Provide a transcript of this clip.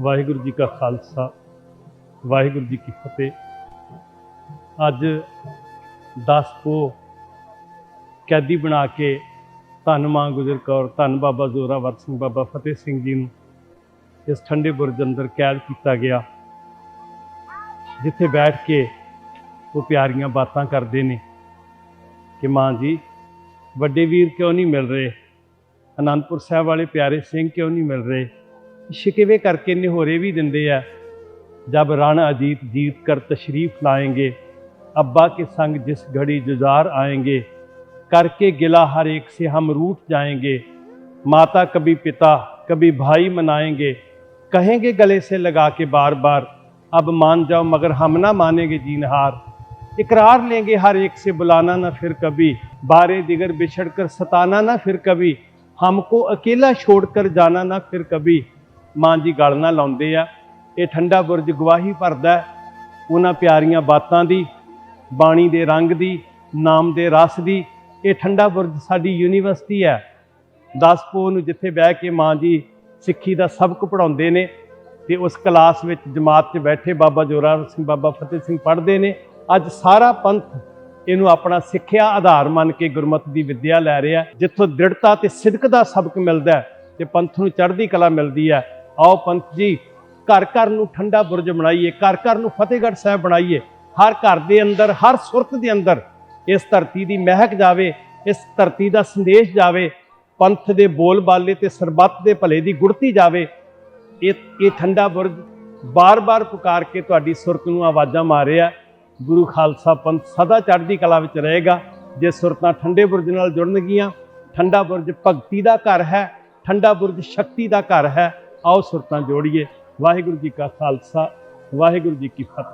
ਵਾਹਿਗੁਰੂ ਜੀ ਕਾ ਖਾਲਸਾ, ਵਾਹਿਗੁਰੂ ਜੀ ਕੀ ਫਤਿਹ। ਅੱਜ 10 ਕੋ ਕੈਦੀ ਬਣਾ ਕੇ ਧੰਨ ਮਾਂ ਗੁਜਰ ਕੌਰ, ਧੰਨ ਬਾਬਾ ਜ਼ੋਰਾਵਰ ਸਿੰਘ, ਬਾਬਾ ਫਤਿਹ ਸਿੰਘ ਜੀ ਨੂੰ ਇਸ ਠੰਡੇ ਬੁਰਜ ਅੰਦਰ ਕੈਦ ਕੀਤਾ ਗਿਆ, ਜਿੱਥੇ ਬੈਠ ਕੇ ਉਹ ਪਿਆਰੀਆਂ ਬਾਤਾਂ ਕਰਦੇ ਨੇ ਕਿ ਮਾਂ ਜੀ, ਵੱਡੇ ਵੀਰ ਕਿਉਂ ਨਹੀਂ ਮਿਲ ਰਹੇ? ਅਨੰਦਪੁਰ ਸਾਹਿਬ ਵਾਲੇ ਪਿਆਰੇ ਸਿੰਘ ਕਿਉਂ ਨਹੀਂ ਮਿਲ ਰਹੇ? ਸ਼ਿਕਵੇ ਕਰਕੇ ਨਿਹੋਰੇ ਵੀ ਦਿੰਦੇ ਆ ਜਬ ਰਣ ਅਜੀਤ जीत कर तशरीफ लाएंगे अब्बा के संग जिस घड़ी जुजार आएंगे करके गिला हर एक से हम रूठ जाएंगे माता कभी पिता कभी भाई मनाएंगे कहेंगे गले से लगा के बार बार अब मान जाओ मगर हम ना मानेंगे जीनहार इकरार लेंगे हर एक से बुलाना ना फिर कभी बारे दिगर बिछड़ कर सताना ना फिर कभी हमको अकेला छोड़कर जाना ना फिर कभी ਮਾਂ ਜੀ ਗਲ ਨਾਲ ਲਾਉਂਦੇ ਆ। ਇਹ ਠੰਡਾ ਬੁਰਜ ਗਵਾਹੀ ਭਰਦਾ ਉਹਨਾਂ ਪਿਆਰੀਆਂ ਬਾਤਾਂ ਦੀ, ਬਾਣੀ ਦੇ ਰੰਗ ਦੀ, ਨਾਮ ਦੇ ਰਸ ਦੀ, ਇਹ ਠੰਡਾ ਬੁਰਜ ਸਾਡੀ ਯੂਨੀਵਰਸਿਟੀ ਹੈ। 10 ਪੋ ਨੂੰ ਜਿੱਥੇ ਬਹਿ ਕੇ ਮਾਂ ਜੀ ਸਿੱਖੀ ਦਾ ਸਬਕ ਪੜਾਉਂਦੇ ਨੇ ਤੇ ਉਸ ਕਲਾਸ ਵਿੱਚ ਜਮਾਤ 'ਚ ਬੈਠੇ ਬਾਬਾ ਜ਼ੋਰਾਵਰ ਸਿੰਘ, ਬਾਬਾ ਫਤਿਹ ਸਿੰਘ ਪੜ੍ਹਦੇ ਨੇ, ਅੱਜ ਸਾਰਾ ਪੰਥ ਇਹਨੂੰ ਆਪਣਾ ਸਿੱਖਿਆ ਆਧਾਰ ਮੰਨ ਕੇ ਗੁਰਮਤਿ ਦੀ ਵਿੱਦਿਆ ਲੈ ਰਿਹਾ ਜਿੱਥੋਂ ਦ੍ਰਿੜਤਾ ਤੇ ਸਿਦਕ ਦਾ ਸਬਕ ਮਿਲਦਾ ਹੈ ਤੇ ਪੰਥ ਨੂੰ ਚੜ੍ਹਦੀ ਕਲਾ ਮਿਲਦੀ ਹੈ। ਆਓ ਪੰਥ ਜੀ, ਘਰ ਘਰ ਨੂੰ ਠੰਡਾ ਬੁਰਜ ਬਣਾਈਏ, ਘਰ ਘਰ ਨੂੰ ਫਤਿਹਗੜ੍ਹ ਸਾਹਿਬ ਬਣਾਈਏ। ਹਰ ਘਰ ਦੇ ਅੰਦਰ, ਹਰ ਸੁਰਤ ਦੇ ਅੰਦਰ ਇਸ ਧਰਤੀ ਦੀ ਮਹਿਕ ਜਾਵੇ, ਇਸ ਧਰਤੀ ਦਾ ਸੰਦੇਸ਼ ਜਾਵੇ, ਪੰਥ ਦੇ ਬੋਲ ਬਾਲੇ ਤੇ ਸਰਬੱਤ ਦੇ ਭਲੇ ਦੀ ਗੁੜਤੀ ਜਾਵੇ। ਇਹ ਇਹ ਠੰਡਾ ਬੁਰਜ ਬਾਰ-ਬਾਰ ਪੁਕਾਰ ਕੇ ਤੁਹਾਡੀ ਸੁਰਤ ਨੂੰ ਆਵਾਜ਼ਾਂ ਮਾਰਿਆ ਗੁਰੂ ਖਾਲਸਾ ਪੰਥ ਸਦਾ ਚੜ੍ਹਦੀ ਕਲਾ ਵਿੱਚ ਰਹੇਗਾ। ਜੇ ਸੁਰਤਾਂ ਠੰਡੇ ਬੁਰਜ ਨਾਲ ਜੁੜਨਗੀਆਂ, ਠੰਡਾ ਬੁਰਜ ਭਗਤੀ ਦਾ ਘਰ ਹੈ, ਠੰਡਾ ਬੁਰਜ ਸ਼ਕਤੀ ਦਾ ਘਰ ਹੈ। ਆਓ ਸੁਰਤਾਂ ਜੋੜੀਏ। ਵਾਹਿਗੁਰੂ ਜੀ ਕਾ ਖਾਲਸਾ ਵਾਹਿਗੁਰੂ ਜੀ ਕੀ ਫਤਿਹ।